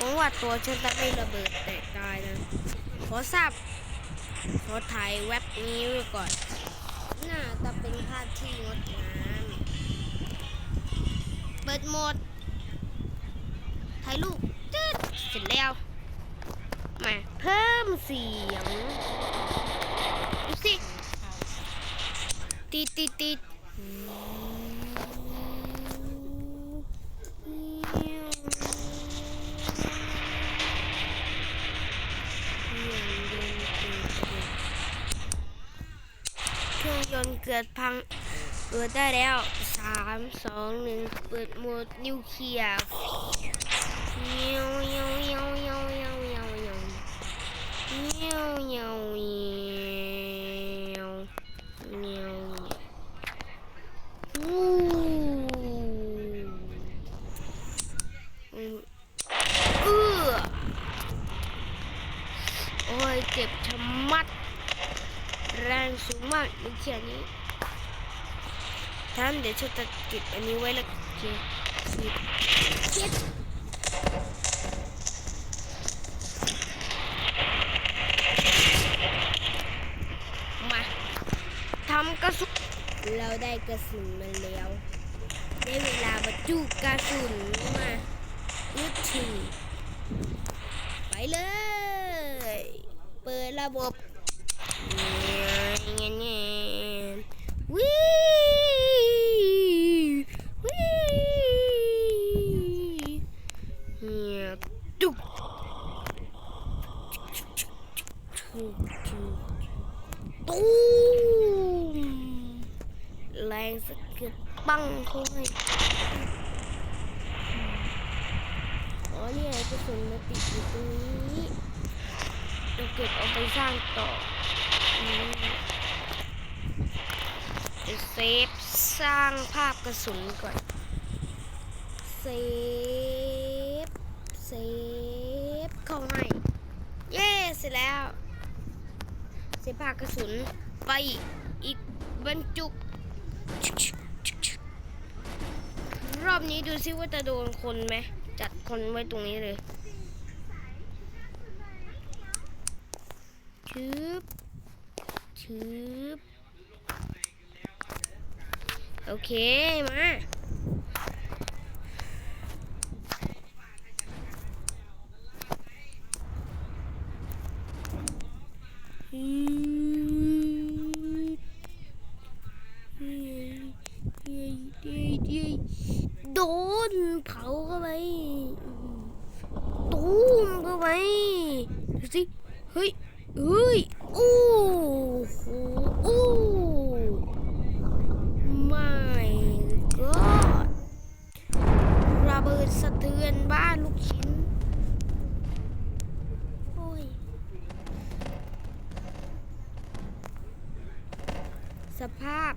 หวังว่าตัวฉันจะไม่ระเบิดแตกตายนะ ขอทราบ ขอถ่ายแว็บนี้ไว้ก่อน น่าจะเป็นภาพที่งดงามเปิดโหมด ถ่ายรูปตึ๊ดเสร็จแล้ว มา เพิ่มเสียงดูสิติดติดติด เครื่องยนต์เกิดพังเปิดได้แล้วสามสองหนึ่งเปิดโหมดนิวเคลียร์เงี้ยวเงี้ยวเงี้ยวเงี้ยวเงี้ยวเงี้ยวเงี้ยวเงี้ยวเงี้ยวเงี้ยวเงี้ยววู้อืมเอื้อโอ้ยเจ็บชะมัด แรงสูงมากนิวเคลียนี้ท่านเดี๋ยวฉันจะเก็บอันนี้ไว้แล้วเก็บสิบเจ็ดมาทำกระสุนเราได้กระสุนมาแล้ว ได้เวลาบรรจุกระสุนมายุดทีไปเลย เปิดระบบ เงี้ยเงี้ยวิวิเงียบดุกตูมแรงสะเก็ดปังเข้าให้อ๋อนี่ไงกระสุนมาติดอยู่ตรงนี้เราเก็บเอาไปสร้างต่อ ฟสร้างภาพกระสุนก่อน เซฟ เซฟ เข้าให้ เย้เสร็จแล้ว เซฟภาพกระสุนไปอีกบรรจุ รอบนี้ดูซิว่าจะโดนคนไหม จัดคนไว้ตรงนี้เลยชืบชืบ โอเค มาโดนเผาเข้าไปตูมเข้าไปดูสิ เฮ้ย เฮ้ยโอ้โหโอ้ my god ระเบิดสะเทือนบ้านลูกชิ้น โอ้ย สภาพ